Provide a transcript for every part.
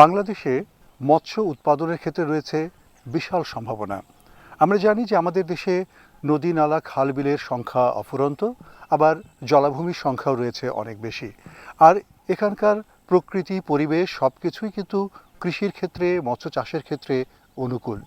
বাংলাদেশে মৎস্য উৎপাদনের ক্ষেত্রে রয়েছে বিশাল সম্ভাবনা। আমরা জানি যে আমাদের দেশে নদী, নালা, খাল বিলের সংখ্যা অফুরন্ত, আবার জলাভূমির সংখ্যাও রয়েছে অনেক বেশি। আর এখানকার প্রকৃতি, পরিবেশ সব কিছুই কিন্তু কৃষির ক্ষেত্রে, মৎস্য চাষের ক্ষেত্রে অনুকূল।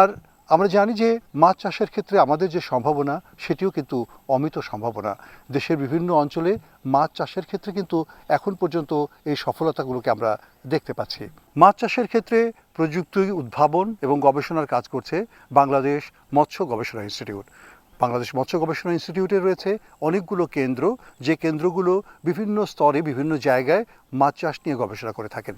আর আমরা জানি যে মাছ চাষের ক্ষেত্রে আমাদের যে সম্ভাবনা, সেটিও কিন্তু অমিত সম্ভাবনা। দেশের বিভিন্ন অঞ্চলে মাছ চাষের ক্ষেত্রে কিন্তু এখন পর্যন্ত এই সফলতাগুলোকে আমরা দেখতে পাচ্ছি। মাছ চাষের ক্ষেত্রে প্রযুক্তি উদ্ভাবন এবং গবেষণার কাজ করছে বাংলাদেশ মৎস্য গবেষণা ইনস্টিটিউট। বাংলাদেশ মৎস্য গবেষণা ইনস্টিটিউটে রয়েছে অনেকগুলো কেন্দ্র, যে কেন্দ্রগুলো বিভিন্ন স্তরে, বিভিন্ন জায়গায় মাছ চাষ নিয়ে গবেষণা করে থাকেন।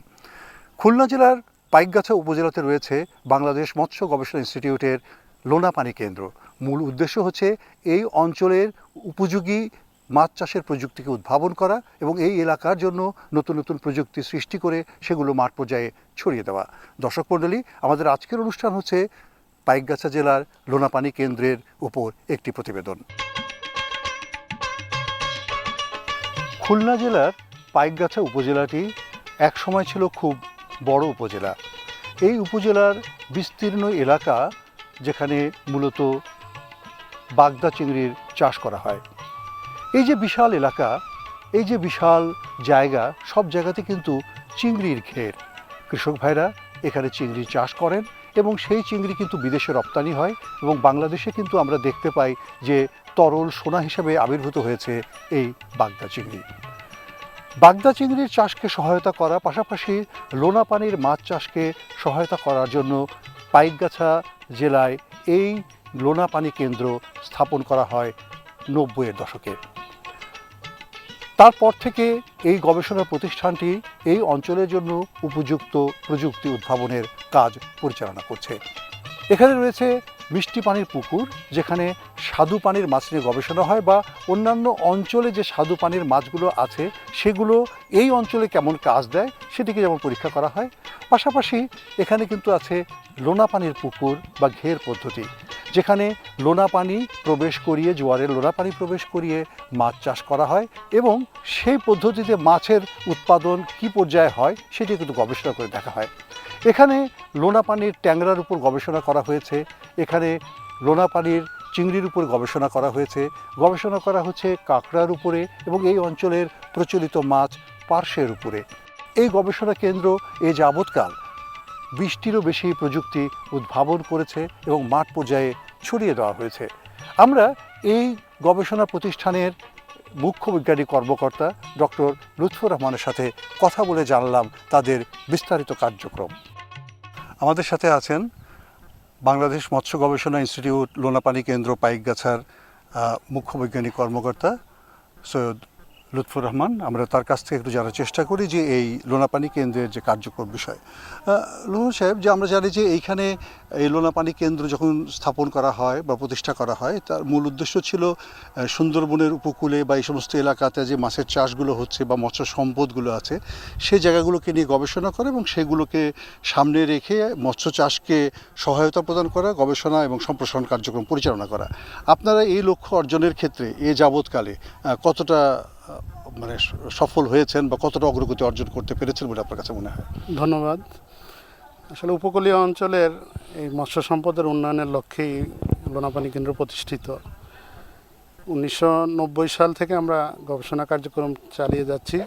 খুলনা জেলার পাইকগাছা উপজেলাতে রয়েছে বাংলাদেশ মৎস্য গবেষণা ইনস্টিটিউটের লোনাপানি কেন্দ্র। মূল উদ্দেশ্য হচ্ছে এই অঞ্চলের উপযোগী মাছ চাষের প্রযুক্তিকে উদ্ভাবন করা এবং এই এলাকার জন্য নতুন নতুন প্রযুক্তি সৃষ্টি করে সেগুলো মাঠ পর্যায়ে ছড়িয়ে দেওয়া। দর্শক মণ্ডলী, আমাদের আজকের অনুষ্ঠান হচ্ছে পাইকগাছা জেলার লোনাপানি কেন্দ্রের উপর একটি প্রতিবেদন। খুলনা জেলার পাইকগাছা উপজেলাটি একসময় ছিল খুব বড় উপজেলা। এই উপজেলার বিস্তীর্ণ এলাকা যেখানে মূলত বাগদা চিংড়ির চাষ করা হয়। এই যে বিশাল এলাকা, এই যে বিশাল জায়গা, সব জায়গাতে কিন্তু চিংড়ির ঘের। কৃষক ভাইরা এখানে চিংড়ি চাষ করেন এবং সেই চিংড়ি কিন্তু বিদেশে রপ্তানি হয় এবং বাংলাদেশে কিন্তু আমরা দেখতে পাই যে তরল সোনা হিসেবে আবির্ভূত হয়েছে এই বাগদা চিংড়ি। বাগদা চিংড়ির চাষকে সহায়তা করা, পাশাপাশি লোনা পানির মাছ চাষকে সহায়তা করার জন্য পাইকগাছা জেলায় এই লোনা পানি কেন্দ্র স্থাপন করা হয় নব্বইয়ের দশকে। তারপর থেকে এই গবেষণা প্রতিষ্ঠানটি এই অঞ্চলের জন্য উপযুক্ত প্রযুক্তি উদ্ভাবনের কাজ পরিচালনা করছে। এখানে রয়েছে মিষ্টি পানির পুকুর, যেখানে স্বাদু পানির মাছ নিয়ে গবেষণা হয় বা অন্যান্য অঞ্চলে যে স্বাদু পানির মাছগুলো আছে, সেগুলো এই অঞ্চলে কেমন কাজ দেয়, সেটিকে যেমন পরীক্ষা করা হয়। পাশাপাশি এখানে কিন্তু আছে লোনা পানির পুকুর বা ঘের পদ্ধতি, যেখানে লোনা পানি প্রবেশ করিয়ে, জোয়ারের লোনা পানি প্রবেশ করিয়ে মাছ চাষ করা হয় এবং সেই পদ্ধতিতে মাছের উৎপাদন কী পর্যায়ে হয়, সেটি কিন্তু গবেষণা করে দেখা হয়। এখানে লোনা পানির ট্যাংরার উপর গবেষণা করা হয়েছে। এখানে লোনা পানির চিংড়ির উপর গবেষণা করা হয়েছে। গবেষণা করা হচ্ছে কাঁকড়ার উপরে এবং এই অঞ্চলের প্রচলিত মাছ পার্শ্বের উপরে। এই গবেষণা কেন্দ্র এ যাবৎকাল বিশটিরও বেশি প্রযুক্তি উদ্ভাবন করেছে এবং মাঠ পর্যায়ে ছড়িয়ে দেওয়া হয়েছে। আমরা এই গবেষণা প্রতিষ্ঠানের মুখ্য বৈজ্ঞানিক কর্মকর্তা ডক্টর লুৎফুর রহমানের সাথে কথা বলে জানলাম তাদের বিস্তারিত কার্যক্রম। আমাদের সাথে আছেন বাংলাদেশ মৎস্য গবেষণা ইনস্টিটিউট, লোনাপানি কেন্দ্র, পাইকগাছার মুখ্য বৈজ্ঞানিক কর্মকর্তা সৈয়দ লুৎফুর রহমান, আমরা তার কাছ থেকে একটু জানার চেষ্টা করি যে এই লোনাপানি কেন্দ্রের যে কার্যক্রম বিষয়। লুনু সাহেব, যে আমরা জানি যে এইখানে এই লোনাপানি কেন্দ্র যখন স্থাপন করা হয় বা প্রতিষ্ঠা করা হয়, তার মূল উদ্দেশ্য ছিল সুন্দরবনের উপকূলে বা এই সমস্ত এলাকাতে যে মাছের চাষগুলো হচ্ছে বা মৎস্য সম্পদগুলো আছে সেই জায়গাগুলোকে নিয়ে গবেষণা করা এবং সেগুলোকে সামনে রেখে মৎস্য চাষকে সহায়তা প্রদান করা, গবেষণা এবং সম্প্রসারণ কার্যক্রম পরিচালনা করা। আপনারা এই লক্ষ্য অর্জনের ক্ষেত্রে এ যাবৎকালে কতটা মানে সফল হয়েছেন বা কতটা অগ্রগতি অর্জন করতে পেরেছেন বলে আপনার কাছে মনে হয়? ধন্যবাদ। আসলে উপকূলীয় অঞ্চলের এই মৎস্য সম্পদের উন্নয়নের লক্ষ্যেই লোনাপানি কেন্দ্র প্রতিষ্ঠিত। উনিশশো নব্বই সাল থেকে আমরা গবেষণা কার্যক্রম চালিয়ে যাচ্ছি।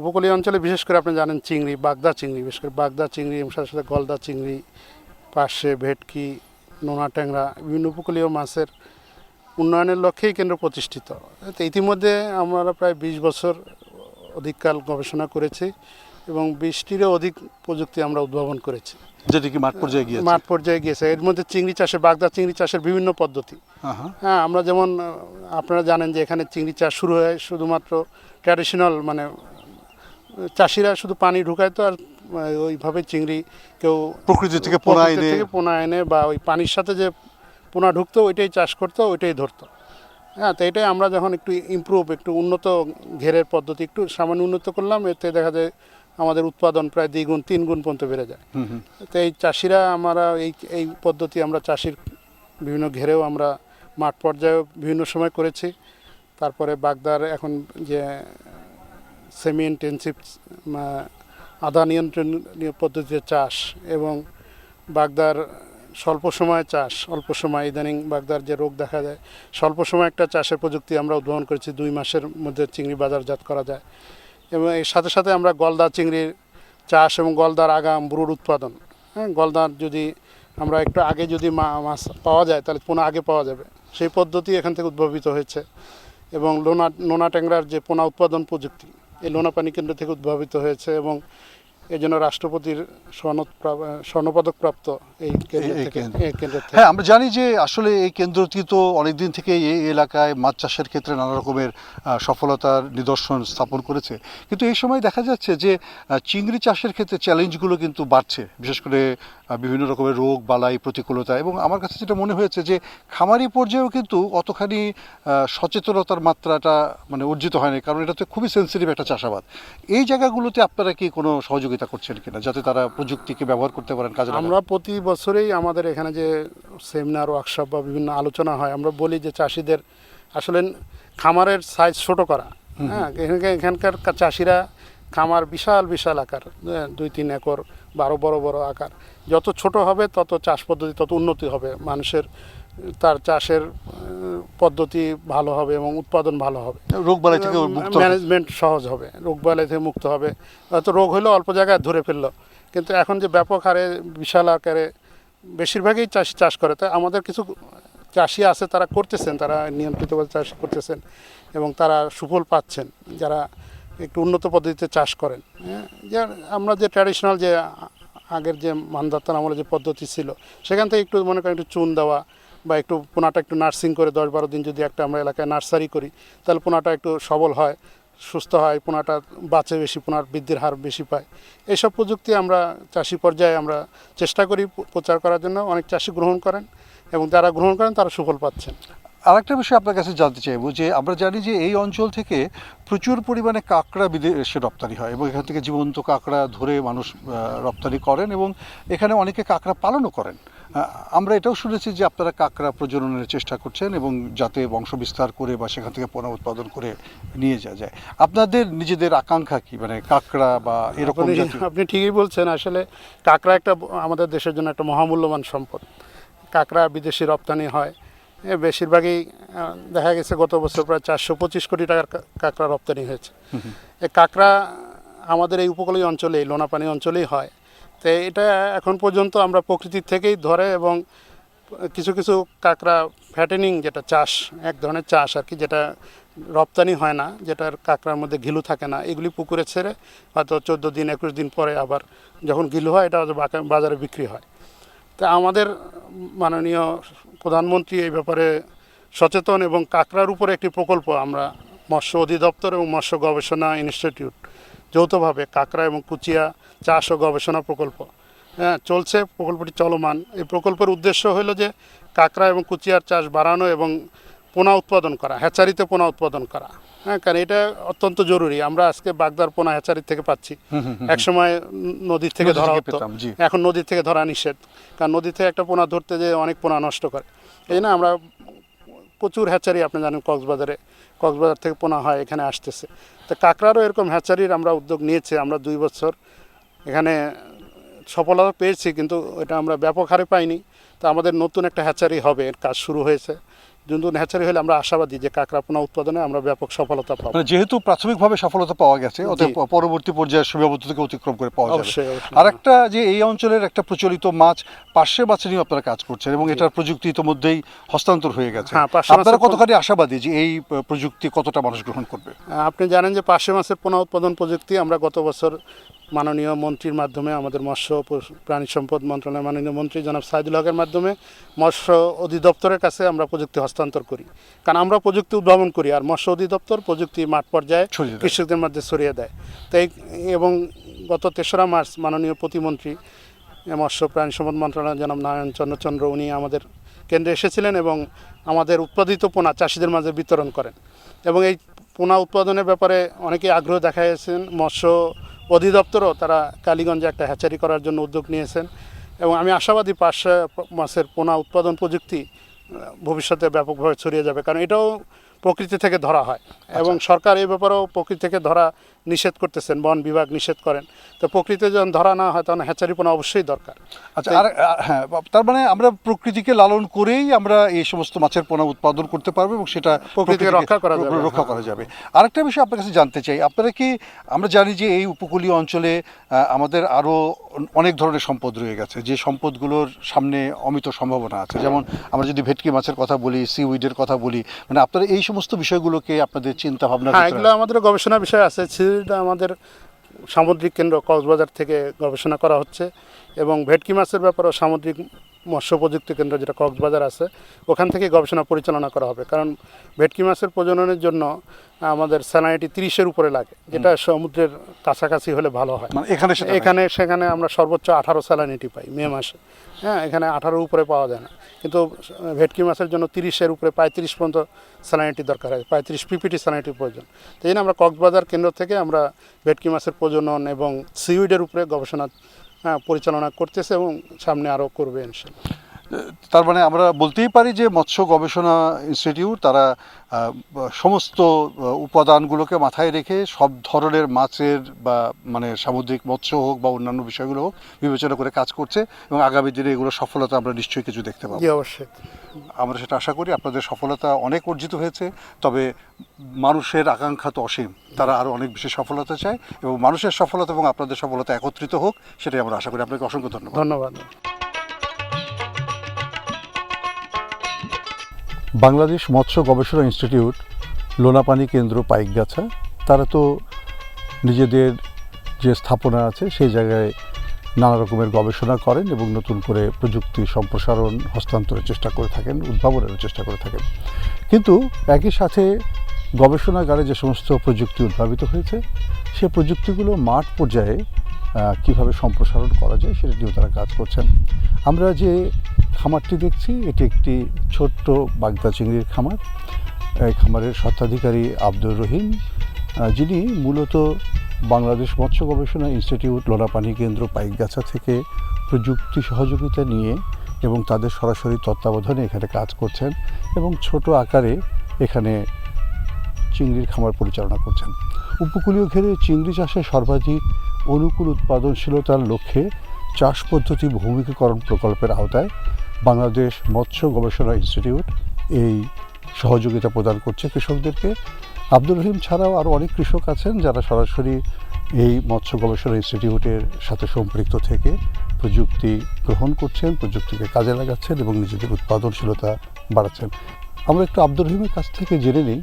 উপকূলীয় অঞ্চলে বিশেষ করে আপনি জানেন চিংড়ি, বাগদা চিংড়ি, বিশেষ করে বাগদা চিংড়ি, এবং সাথে সাথে গলদা চিংড়ি, পার্শে ভেটকি, নোনা ট্যাংরা, বিভিন্ন উপকূলীয় মাছের উন্নয়নের লক্ষ্যেই কেন্দ্র প্রতিষ্ঠিত। ইতিমধ্যে আমরা প্রায় বিশ বছর অধিককাল গবেষণা করেছি এবং বিশটিরও অধিক প্রযুক্তি আমরা উদ্ভাবন করেছি। যেটি কি মাঠ পর্যায়ে গিয়েছে? মাঠ পর্যায়ে গিয়েছে। এর মধ্যে চিংড়ি চাষের বাগদা চিংড়ি চাষের বিভিন্ন পদ্ধতি। হ্যাঁ, আমরা যেমন আপনারা জানেন যে এখানে চিংড়ি চাষ শুরু হয় শুধুমাত্র ট্র্যাডিশনাল মানে চাষিরা শুধু পানি ঢুকায় তো আর ওইভাবে চিংড়ি কেউ প্রকৃতি থেকে পোনা এনে থেকে পোনা এনে বা ওই পানির সাথে যে পোনা ঢুকতো ওইটাই চাষ করতো ওইটাই ধরতো। হ্যাঁ তো এটাই আমরা যখন একটু ইমপ্রুভ একটু উন্নত ঘেরের পদ্ধতি একটু সামান্য উন্নত করলাম এতে দেখা যায় আমাদের উৎপাদন প্রায় দ্বিগুণ তিন গুণ পর্যন্ত বেড়ে যায়। তো এই চাষিরা আমরা এই এই পদ্ধতি আমরা চাষির বিভিন্ন ঘেরেও আমরা মাঠ পর্যায়েও বিভিন্ন সময় করেছি। তারপরে বাগদার এখন যে সেমি ইন্টেন্সিভ আধা নিয়ন্ত্রণীয় পদ্ধতিতে চাষ এবং বাগদার স্বল্প সময় চাষ অল্প সময় ইদানিং বাগদার যে রোগ দেখা যায় স্বল্প সময় একটা চাষের প্রযুক্তি আমরা উদ্ভাবন করেছি, দুই মাসের মধ্যে চিংড়ি বাজারজাত করা যায়। এবং এর সাথে সাথে আমরা গলদা চিংড়ির চাষ এবং গলদার আগাম, ব্রুর উৎপাদন। হ্যাঁ গলদার যদি আমরা একটু আগে যদি মাছ পাওয়া যায়, তাহলে পোনা আগে পাওয়া যাবে। সেই পদ্ধতি এখান থেকে উদ্ভাবিত হয়েছে। এবং লোনা, নোনা ট্যাংরার যে পোনা উৎপাদন প্রযুক্তি, এই লোনা পানি কেন্দ্র থেকে উদ্ভাবিত হয়েছে এবং এই জন্য রাষ্ট্রপতির স্বর্ণ স্বর্ণপদক প্রাপ্ত এই কেন্দ্র। হ্যাঁ আমরা জানি যে আসলে এই কেন্দ্রটি তো অনেকদিন থেকে এই এলাকায় মাছ চাষের ক্ষেত্রে নানা রকমের সফলতার নিদর্শন স্থাপন করেছে। কিন্তু এই সময় দেখা যাচ্ছে যে চিংড়ি চাষের ক্ষেত্রে চ্যালেঞ্জগুলো কিন্তু বাড়ছে বিশেষ করে বিভিন্ন রকমের রোগ বালাই প্রতিকূলতা। এবং আমার কাছে যেটা মনে হয়েছে যে খামারি পর্যায়েও কিন্তু অতখানি সচেতনতার মাত্রাটা মানে অর্জিত হয়নি কারণ এটা তো খুবই সেন্সিটিভ একটা চাষাবাদ। এই জায়গাগুলোতে আপনারা কি কোনো সহযোগিতা করছেন কিনা যাতে তারা প্রযুক্তিকে ব্যবহার করতে পারেন কাজে আমরা প্রতি বছরেই আমাদের এখানে যে সেমিনার ওয়ার্কশপ বা বিভিন্ন আলোচনা হয় আমরা বলি যে চাষিদের আসলে খামারের সাইজ ছোট করা। হ্যাঁ এখানকার এখানকার চাষিরা খামার বিশাল বিশাল আকার হ্যাঁ, দুই তিন একর বারো বড় বড় আকার। যত ছোট হবে তত চাষ পদ্ধতি তত উন্নতি হবে। মানুষের তার চাষের পদ্ধতি ভালো হবে এবং উৎপাদন ভালো হবে। রোগ বালাই থেকে ম্যানেজমেন্ট সহজ হবে। রোগ বালাই থেকে মুক্ত হবে। হয়তো রোগ হলো অল্প জায়গায় ধরে ফেলল। কিন্তু এখন যে ব্যাপক হারে বিশাল আকারে বেশিরভাগই চাষি চাষ করে। তাই আমাদের কিছু চাষি আছে তারা করতেছেন তারা নিয়ন্ত্রিতভাবে চাষ করতেছেন এবং তারা সুফল পাচ্ছেন। যারা একটু উন্নত পদ্ধতিতে চাষ করেন। হ্যাঁ যে আমরা যে ট্র্যাডিশনাল যে আগের যে মানদাত্তান আমলের যে পদ্ধতি ছিল সেখান থেকে একটু মনে করেন একটু চুন দেওয়া বা একটু পোনাটা একটু নার্সিং করে দশ বারো দিন যদি একটা আমরা এলাকায় নার্সারি করি, তাহলে পোনাটা একটু সবল হয়, সুস্থ হয়, পোনাটা বাঁচে বেশি, পোনার বৃদ্ধির হার বেশি পায়। এইসব প্রযুক্তি আমরা চাষি পর্যায়ে আমরা চেষ্টা করি প্রচার করার জন্য। অনেক চাষি গ্রহণ করেন এবং যারা গ্রহণ করেন তারা সুফল পাচ্ছেন। আরেকটা বিষয় আপনার কাছে জানতে চাইব যে, আমরা জানি যে এই অঞ্চল থেকে প্রচুর পরিমাণে কাঁকড়া বিদেশে রপ্তানি হয় এবং এখান থেকে জীবন্ত কাঁকড়া ধরে মানুষ রপ্তানি করেন এবং এখানে অনেকে কাঁকড়া পালনও করেন। আমরা এটাও শুনেছি যে আপনারা কাঁকড়া প্রজননের চেষ্টা করছেন এবং যাতে বংশ বিস্তার করে বা সেখান থেকে পণ্য উৎপাদন করে নিয়ে যাওয়া যায়। আপনাদের নিজেদের আকাঙ্ক্ষা কি? মানে কাঁকড়া বা এরকম আপনি- ঠিকই বলছেন আসলে কাঁকড়া একটা আমাদের দেশের জন্য একটা মহামূল্যবান সম্পদ। কাঁকড়া বিদেশি রপ্তানি হয়। বেশিরভাগই দেখা গেছে গত বছর প্রায় চারশো পঁচিশ কোটি টাকার কাঁকড়া রপ্তানি হয়েছে। এই কাঁকড়া আমাদের এই উপকূলীয় অঞ্চলে এই লোনাপানি অঞ্চলেই হয়। তো এটা এখন পর্যন্ত আমরা প্রকৃতির থেকেই ধরে এবং কিছু কিছু কাঁকড়া ফ্যাটেনিং যেটা চাষ, এক ধরনের চাষ আর কি, যেটা রপ্তানি হয় না, যেটার কাঁকড়ার মধ্যে ঘিলু থাকে না, এগুলি পুকুরে ছেড়ে হয়তো চোদ্দ দিন, একুশ দিন পরে আবার যখন ঘিলু হয়, এটা বাজারে বিক্রি হয়। তা আমাদের মাননীয় প্রধানমন্ত্রী এই ব্যাপারে সচেতন এবং কাঁকড়ার উপরে একটি প্রকল্প আমরা মৎস্য অধিদপ্তর এবং মৎস্য গবেষণা ইনস্টিটিউট যৌথভাবে কাঁকড়া এবং কুচিয়া চাষ ও গবেষণা প্রকল্প। হ্যাঁ চলছে প্রকল্পটি চলমান। এই প্রকল্পের উদ্দেশ্য হলো যে কাঁকড়া এবং কুচিয়ার চাষ বাড়ানো এবং পোনা উৎপাদন করা হ্যাচারিতে পোনা উৎপাদন করা। হ্যাঁ কারণ এটা অত্যন্ত জরুরি। আমরা আজকে বাগদার পোনা হ্যাচারি থেকে পাচ্ছি। একসময় ন- নদীর থেকে ধরা হতো। এখন নদী থেকে ধরা নিষেধ। কারণ নদী থেকে একটা পোনা ধরতে যে অনেক পোনা নষ্ট করে। এই জন্য আমরা প্রচুর হ্যাচারি আপনি জানেন কক্সবাজারে কক্সবাজার থেকে পোনা হয় এখানে আসতেছে। তো কাঁকড়ারও এরকম হ্যাচারির আমরা উদ্যোগ নিয়েছি। আমরা দুই বছর এখানে সফলতা পেয়েছি কিন্তু এটা আমরা ব্যাপক হারে পাইনি। তো আমাদের নতুন একটা হ্যাচারি হবে এর কাজ শুরু হয়েছে। নতুন হ্যাচারি হলে আমরা আশাবাদী যে কাঁকড়া পোনা উৎপাদনে আমরা ব্যাপক সফলতা পাবো। মানে যেহেতু প্রাথমিকভাবে সফলতা পাওয়া গেছে অতএব পরবর্তী পর্যায়ে সীমাবদ্ধতাকে অতিক্রম করে পাওয়া যাবে। আর একটা যে এই অঞ্চলের একটা প্রচলিত মাছ পার্শ্বে মাছ নিয়ে আপনারা কাজ করছেন এবং এটার প্রযুক্তি ইতিমধ্যেই হস্তান্তর হয়ে গেছে। হ্যাঁ, আপনারা কতখানি আশাবাদী যে এই প্রযুক্তি কতটা মানুষ গ্রহণ করবে? আপনি জানেন যে পার্শ্ব মাছের পোনা উৎপাদন প্রযুক্তি আমরা গত বছর মাননীয় মন্ত্রীর মাধ্যমে আমাদের মৎস্য প্রাণী সম্পদ মন্ত্রণালয়ের মাননীয় মন্ত্রী জনাব সাইদুল হকের মাধ্যমে মৎস্য অধিদপ্তরের কাছে আমরা প্রযুক্তি হস্তান্তর করি। কারণ আমরা প্রযুক্তি উদ্ভাবন করি আর মৎস্য অধিদপ্তর প্রযুক্তি মাঠ পর্যায়ে কৃষকদের মধ্যে ছড়িয়ে দেয়। তাই এবং গত তেসরা মার্চ মাননীয় প্রতিমন্ত্রী মৎস্য প্রাণী সম্পদ মন্ত্রণালয় জনাব নারায়ণ চন্দ্রচন্দ্র উনি আমাদের কেন্দ্রে এসেছিলেন এবং আমাদের উৎপাদিত পোনা চাষিদের মাঝে বিতরণ করেন। এবং এই পোনা উৎপাদনের ব্যাপারে অনেকেই আগ্রহ দেখাইছেন মৎস্য অধিদপ্তরও তারা কালীগঞ্জে একটা হ্যাচারি করার জন্য উদ্যোগ নিয়েছেন এবং আমি আশাবাদী পার্শ্ব মাছের পোনা উৎপাদন প্রযুক্তি ভবিষ্যতে ব্যাপকভাবে ছড়িয়ে যাবে। কারণ এটাও প্রকৃতি থেকে ধরা হয়। এবং সরকার এই ব্যাপারেও প্রকৃতি থেকে ধরা নিষেধ করতেছেন বন বিভাগ নিষেধ করেন। তো প্রকৃতিতে যখন ধরা না হয় তখন হ্যাচারিপনা অবশ্যই দরকার। আচ্ছা আর হ্যাঁ তার মানে আমরা প্রকৃতিকে লালন করেই আমরা এই সমস্ত মাছের পোনা উৎপাদন করতে পারব এবং সেটা প্রকৃতিকে রক্ষা করা যাবে, রক্ষা। করা যাবে। আরেকটা বিষয় আপনার কাছে জানতে চাই আপনারা কি আমরা জানি যে এই উপকূলীয় অঞ্চলে আমাদের আরও অনেক ধরনের সম্পদ রয়ে গেছে যে সম্পদগুলোর সামনে অমিত সম্ভাবনা আছে। যেমন আমরা যদি ভেটকি মাছের কথা বলি সি উইডের কথা বলি মানে আপনারা এই সমস্ত বিষয়গুলোকে আপনাদের চিন্তা ভাবনা হ্যাঁ এগুলো আমাদের গবেষণা বিষয় আছে। সিরিজটা আমাদের সামুদ্রিক কেন্দ্র কক্সবাজার থেকে গবেষণা করা হচ্ছে এবং ভেটকি মাছের ব্যাপারেও সামুদ্রিক মৎস্য প্রযুক্তি কেন্দ্র যেটা কক্সবাজার আছে ওখান থেকে গবেষণা পরিচালনা করা হবে। কারণ ভেটকি মাছের প্রজননের জন্য আমাদের স্যালাইটি তিরিশের উপরে লাগে যেটা সমুদ্রের কাছাকাছি হলে ভালো হয়। মানে এখানে এখানে সেখানে আমরা সর্বোচ্চ আঠারো স্যালানিটি পাই মে মাসে। হ্যাঁ এখানে আঠারোর উপরে পাওয়া যায় না। কিন্তু ভেটকি মাছের জন্য তিরিশের উপরে পঁয়ত্রিশ পর্যন্ত স্যালানিটি দরকার হয় পঁয়ত্রিশ পিপিটি স্যালানিটির প্রয়োজন। তো এই জন্য আমরা কক্সবাজার কেন্দ্র থেকে আমরা ভেটকি মাছের প্রজনন এবং সিউইডের উপরে গবেষণা পরিচালনা করতেছে এবং সামনে আরও করবে ইনশাল্লাহ। তার মানে আমরা বলতেই পারি যে মৎস্য গবেষণা ইনস্টিটিউট তারা সমস্ত উপাদানগুলোকে মাথায় রেখে সব ধরনের মাছের বা মানে সামুদ্রিক মৎস্য হোক বা অন্যান্য বিষয়গুলো হোক বিবেচনা করে কাজ করছে এবং আগামী দিনে এগুলো সফলতা আমরা নিশ্চয়ই কিছু দেখতে পাবো। অবশ্যই। আমরা সেটা আশা করি আপনাদের সফলতা অনেক অর্জিত হয়েছে তবে মানুষের আকাঙ্ক্ষা তো অসীম। তারা আরও অনেক বেশি সফলতা চায় এবং মানুষের সফলতা এবং আপনাদের সফলতা একত্রিত হোক সেটাই আমরা আশা করি। আপনাকে অসংখ্য ধন্যবাদ। ধন্যবাদ। বাংলাদেশ মৎস্য গবেষণা ইনস্টিটিউট, লোনাপানি কেন্দ্র পাইকগাছা, তারা তো নিজেদের যে স্থাপনা আছে সেই জায়গায় নানা রকমের গবেষণা করেন এবং নতুন করে প্রযুক্তি সম্প্রসারণ হস্তান্তরের চেষ্টা করে থাকেন উদ্ভাবনের চেষ্টা করে থাকেন। কিন্তু একই সাথে গবেষণাগারে যে সমস্ত প্রযুক্তি উদ্ভাবিত হয়েছে, সে প্রযুক্তিগুলো মাঠ পর্যায়ে কীভাবে সম্প্রসারণ করা যায় সেটা নিয়েও তারা কাজ করছেন। আমরা যে খামারটি দেখছি। এটি একটি ছোট্ট বাগদা চিংড়ির খামার। এই খামারের স্বত্বাধিকারী আব্দুর রহিম যিনি মূলত বাংলাদেশ মৎস্য গবেষণা ইনস্টিটিউট লোনাপানি কেন্দ্র পাইকগাছা থেকে প্রযুক্তি সহযোগিতা নিয়ে এবং তাদের সরাসরি তত্ত্বাবধানে এখানে কাজ করছেন এবং ছোট আকারে এখানে চিংড়ির খামার পরিচালনা করছেন। উপকূলীয় ঘেরে চিংড়ি চাষে সর্বাধিক অনুকূল উৎপাদনশীলতার লক্ষ্যে চাষ পদ্ধতি ভৌমিকীকরণ প্রকল্পের আওতায় বাংলাদেশ মৎস্য গবেষণা ইনস্টিটিউট এই সহযোগিতা প্রদান করছে কৃষকদেরকে। আব্দুর রহিম ছাড়াও আরও অনেক কৃষক আছেন যারা সরাসরি এই মৎস্য গবেষণা ইনস্টিটিউটের সাথে সম্পৃক্ত থেকে প্রযুক্তি গ্রহণ করছেন, প্রযুক্তিকে কাজে লাগাচ্ছেন এবং নিজেদের উৎপাদনশীলতা বাড়াচ্ছেন। আমরা একটু আব্দুর রহিমের কাছ থেকে জেনে নিই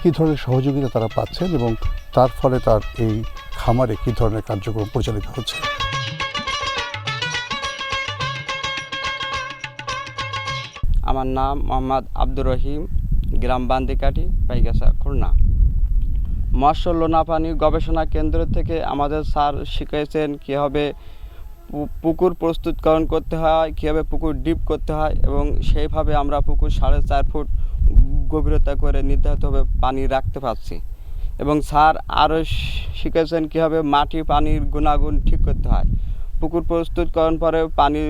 কী ধরনের সহযোগিতা তারা পাচ্ছেন এবং তার ফলে তার এই খামারে কী ধরনের কার্যক্রম পরিচালিত হচ্ছে। আমার নাম মোহাম্মদ আব্দুর রহিম, গ্রাম বান্দিকাটি, পাইগাছা, খুলনা। মৎস্য লোনাপানি গবেষণা কেন্দ্র থেকে আমাদের স্যার শিখিয়েছেন কীভাবে পুকুর প্রস্তুতকরণ করতে হয়, কীভাবে পুকুর ডিপ করতে হয় এবং সেইভাবে আমরা পুকুর সাড়ে চার ফুট গভীরতা করে নির্ধারিতভাবে পানি রাখতে পারছি। এবং স্যার আরও শিখেছেন কীভাবে মাটি, পানির গুণাগুণ ঠিক করতে হয়। পুকুর প্রস্তুতকরণ পরে পানি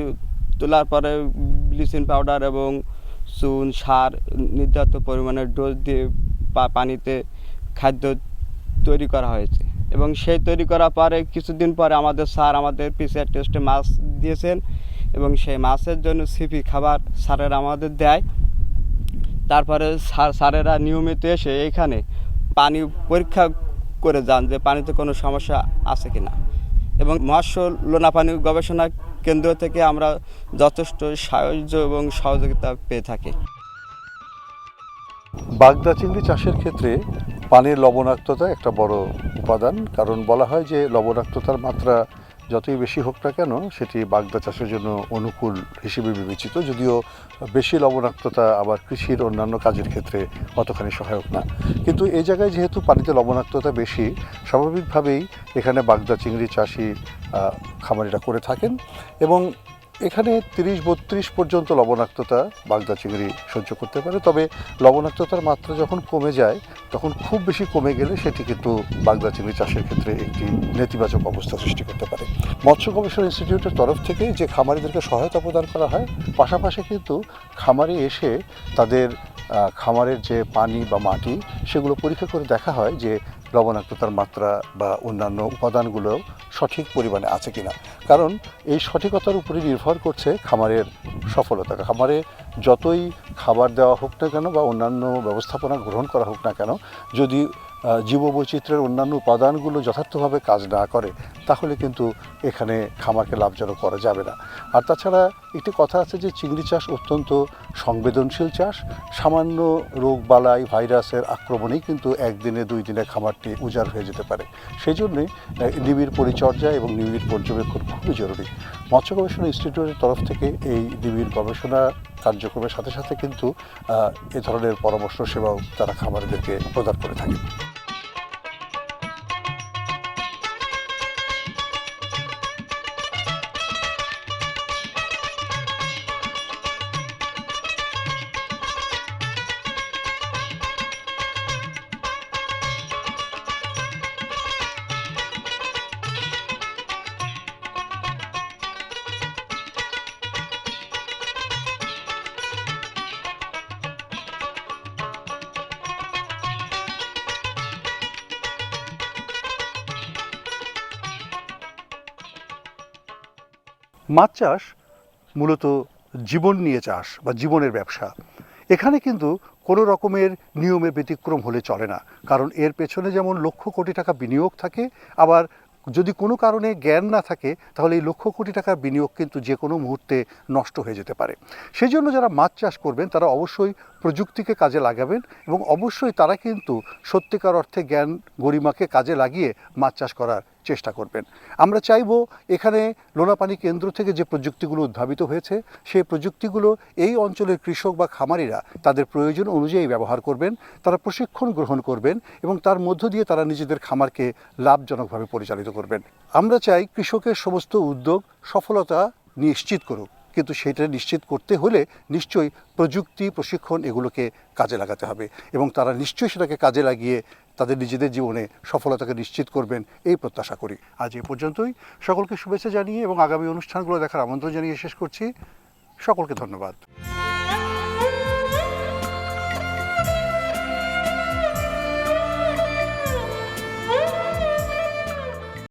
তোলার পরে ব্লিচিং পাউডার এবং চুন, সার নির্ধারিত পরিমাণে ডোজ দিয়ে পানিতে খাদ্য তৈরি করা হয়েছে। এবং সেই তৈরি করার পরে কিছুদিন পরে আমাদের স্যার আমাদের পিসিআর টেস্টে মাছ দিয়েছেন এবং সেই মাছের জন্য সিপি খাবার স্যারেরা আমাদের দেয়। তারপরে স্যার- স্যারেরা নিয়মিত এসে এখানে পানি পরীক্ষা করে যান যে পানিতে কোনো সমস্যা আছে কি না এবং মৎস্য লোনা পানি গবেষণা কেন্দ্র থেকে আমরা যথেষ্ট সাহায্য এবং সহযোগিতা পেয়ে থাকি। বাগদা চিংড়ি চাষের ক্ষেত্রে পানির লবণাক্ততা একটা বড় উপাদান, কারণ বলা হয় যে লবণাক্ততার মাত্রা যতই বেশি হোক না কেন, সেটি বাগদা চাষের জন্য অনুকূল হিসেবে বিবেচিত। যদিও বেশি লবণাক্ততা আবার কৃষির অন্যান্য কাজের ক্ষেত্রে অতখানি সহায়ক না। কিন্তু এই জায়গায় যেহেতু পানিতে লবণাক্ততা বেশি, স্বাভাবিকভাবেই এখানে বাগদা চিংড়ি চাষি খামারিরা করে থাকেন এবং এখানে তিরিশ বত্রিশ পর্যন্ত লবণাক্ততা বাগদা চিংড়ি সহ্য করতে পারে, তবে লবণাক্ততার মাত্রা যখন কমে যায়, তখন খুব বেশি কমে গেলে সেটি কিন্তু বাগদা চিংড়ি চাষের ক্ষেত্রে একটি নেতিবাচক অবস্থা সৃষ্টি করতে পারে। মৎস্য গবেষণা ইনস্টিটিউটের তরফ থেকে যে খামারিদেরকে সহায়তা প্রদান করা হয়, পাশাপাশি কিন্তু খামারে এসে তাদের খামারের যে পানি বা মাটি, সেগুলো পরীক্ষা করে দেখা হয় যে লবণাক্ততার মাত্রা বা অন্যান্য উপাদানগুলো সঠিক পরিমাণে আছে কিনা। কারণ এই সঠিকতার উপরে নির্ভর করছে খামারের সফলতা। খামারে যতই খাবার দেওয়া হোক না কেন বা অন্যান্য ব্যবস্থাপনা গ্রহণ করা হোক না কেন, যদি জীববৈচিত্র্যের অন্যান্য উপাদানগুলো যথার্থভাবে কাজ না করে, তাহলে কিন্তু এখানে খামারকে লাভজনক করা যাবে না। আর তাছাড়া একটি কথা আছে যে চিংড়ি চাষ অত্যন্ত সংবেদনশীল চাষ। সামান্য রোগ বালাই ভাইরাসের আক্রমণেই কিন্তু একদিনে দুই দিনে খামারটি উজাড় হয়ে যেতে পারে। সেই জন্যে নিবিড় পরিচর্যা এবং নিবিড় পর্যবেক্ষণ খুবই জরুরি। মৎস্য গবেষণা ইনস্টিটিউটের তরফ থেকে এই নিবিড় গবেষণা কার্যক্রমের সাথে সাথে কিন্তু এ ধরনের পরামর্শ সেবাও তারা খামারিদেরকে প্রদান করে থাকে মাছ চাষ মূলত জীবন নিয়ে চাষ বা জীবনের ব্যবসা। এখানে কিন্তু কোনো রকমের নিয়মে ব্যতিক্রম হলে চলে না। কারণ এর পেছনে যেমন লক্ষ কোটি টাকা বিনিয়োগ থাকে, আবার যদি কোনো কারণে জ্ঞান না থাকে, তাহলে এই লক্ষ কোটি টাকার বিনিয়োগ কিন্তু যে কোনো মুহূর্তে নষ্ট হয়ে যেতে পারে। সেই জন্য যারা মাছ চাষ করবেন, তারা অবশ্যই প্রযুক্তিকে কাজে লাগাবেন এবং অবশ্যই তারা কিন্তু সত্যিকার অর্থে জ্ঞান গরিমাকে কাজে লাগিয়ে মাছ চাষ করার চেষ্টা করবেন। আমরা চাইব এখানে লোনাপানি কেন্দ্র থেকে যে প্রযুক্তিগুলো উদ্ভাবিত হয়েছে, সেই প্রযুক্তিগুলো এই অঞ্চলের কৃষক বা খামারিরা তাদের প্রয়োজন অনুযায়ী ব্যবহার করবেন, তারা প্রশিক্ষণ গ্রহণ করবেন এবং তার মধ্য দিয়ে তারা নিজেদের খামারকে লাভজনকভাবে পরিচালিত করবেন। আমরা চাই কৃষকের সমস্ত উদ্যোগ সফলতা নিশ্চিত করুক, কিন্তু সেটা নিশ্চিত করতে হলে নিশ্চয়ই প্রযুক্তি, প্রশিক্ষণ এগুলোকে কাজে লাগাতে হবে এবং তারা নিশ্চয়ই সেটাকে কাজে লাগিয়ে তাদের নিজেদের জীবনে সফলতাকে নিশ্চিত করবেন এই প্রত্যাশা করি। আজ এ পর্যন্তই। সকলকে শুভেচ্ছা জানিয়ে এবং আগামী অনুষ্ঠানগুলো দেখার আমন্ত্রণ জানিয়ে শেষ করছি। সকলকে ধন্যবাদ।